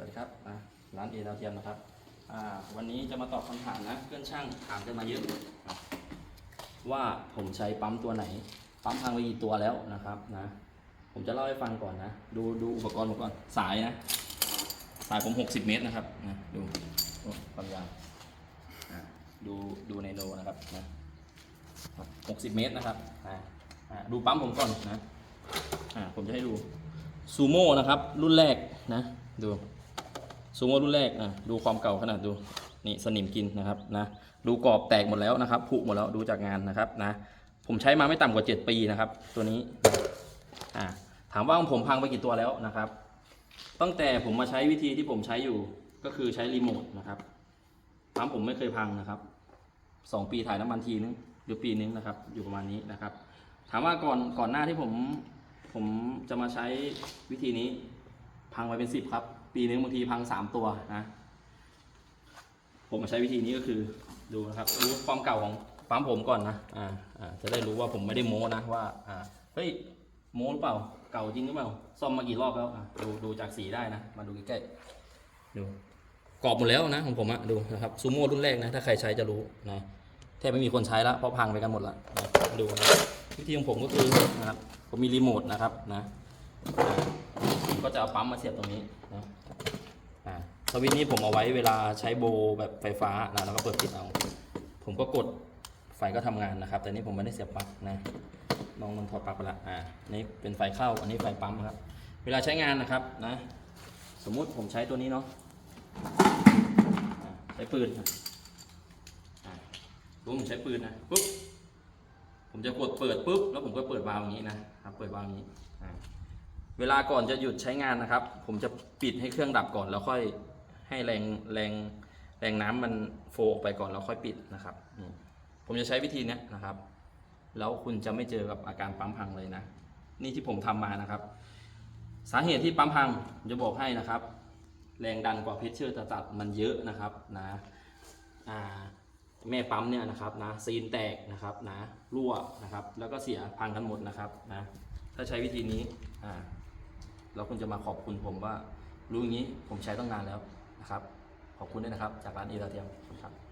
สวัสดีครับร้านเอดาวเทียมนะครับวันนี้จะมาตอบคำถามนะเพื่อนช่างถามกันมาเยอะว่าผมใช้ปั๊มตัวไหน ปั๊มพังไปกี่ตัวแล้วนะครับนะ ผมจะเล่าให้ฟังก่อนนะ ดูดูอุปกรณ์ผมก่อนสายนะ สายผม 60 เมตรนะครับนะดูความยาวดูดูในโนนะครับนะ60 เมตรนะครับอะดูปั๊มผมก่อนนะผมจะให้ดูซูโม่นะครับ รุ่นแรกนะ ดู ซูโม่รุ่นแรกอะดูความเก่าขนาดดูนี่สนิมกินนะครับนะดูกรอบแตกหมดแล้วนะครับผุหมดแล้วดูจากงานนะครับนะผมใช้มาไม่ต่ำกว่า 7 ปีนะครับ ตัวนี้อะถามว่าของผมพังไปกี่ตัวแล้วนะครับ ตั้งแต่ผมมาใช้วิธีที่ผมใช้อยู่ก็คือใช้รีโมทนะครับปั๊มผมไม่เคยพังนะครับสองปีถ่ายน้ำมันทีนึงหรือปีนึงนะครับ อยู่ประมาณนี้นะครับ ถามว่าก่อนก่อนหน้าที่ผมผมจะมาใช้วิธีนี้ พังไปเป็นสิบครับ ปีนึงบางทีพังสามตัวนะ ผมมาใช้วิธีนี้ก็คือดูนะครับรู้ความเก่าของปั๊มผมก่อนนะอ่าอ่าจะได้รู้ว่าผมไม่ได้โม้นะว่าอ่าเฮ้ยโม้หรือเปล่า เก่าจริงหรือเปล่าซ่อมมากี่รอบแล้วอะดูดูจากสีได้นะมาดูใกล้ๆดูกรอบหมดแล้วนะของผมอะดูนะครับซูโม่รุ่นแรกนะถ้าใครใช้จะรู้นะแทบไม่มีคนใช้แล้วเพราะพังไปกันหมดละนะดูนะวิธีของผมก็คือนะครับผมมีรีโมทนะครับนะก็จะเอาปั๊มมาเสียบตรงนี้นะ อ่าสวิตช์นี้ผมเอาไว้เวลาใช้โบแบบไฟฟ้านะแล้วก็เปิดปิดเอา ผมก็กดไฟก็ทำงานนะครับ แต่นี่ผมไม่ได้เสียบปลั๊กนะน้องมันถอดปลั๊กไปละอ่านี่เป็นไฟเข้าอันนี้ไฟปั๊มครับ เวลาใช้งานนะครับนะ สมมุติผมใช้ตัวนี้เนาะใช้ปืนอ่าปุ๊บผมใช้ปืนนะปุ๊บผมจะกดเปิดปุ๊บแล้วผมก็เปิดวาล์วอย่างนี้นะครับเปิดวาล์วอย่างนี้อ่า เวลาก่อนจะหยุดใช้งานนะครับ ผมจะปิดให้เครื่องดับก่อนแล้วค่อยให้แรงแรงแรงน้ำมันโฟออกไปก่อนแล้วค่อยปิดนะครับ ผมจะใช้วิธีนี้นะครับ แล้วคุณจะไม่เจอกับอาการปั๊มพังเลยนะ นี่ที่ผมทำมานะครับ สาเหตุที่ปั๊มพังจะบอกให้นะครับ แรงดันกว่าเพชเชอร์ตัดมันเยอะนะครับนะแม่ปั๊มเนี่ยนะครับนะซีนแตกนะครับนะรั่วนะครับ แล้วก็เสียพังกันหมดนะครับนะถ้าใช้วิธีนี้อ่า แล้วคุณจะมาขอบคุณผมว่า รู้อย่างนี้ผมใช้ตั้งนานแล้วนะครับ ขอบคุณด้วยนะครับ จากร้านเอราเทียมครับ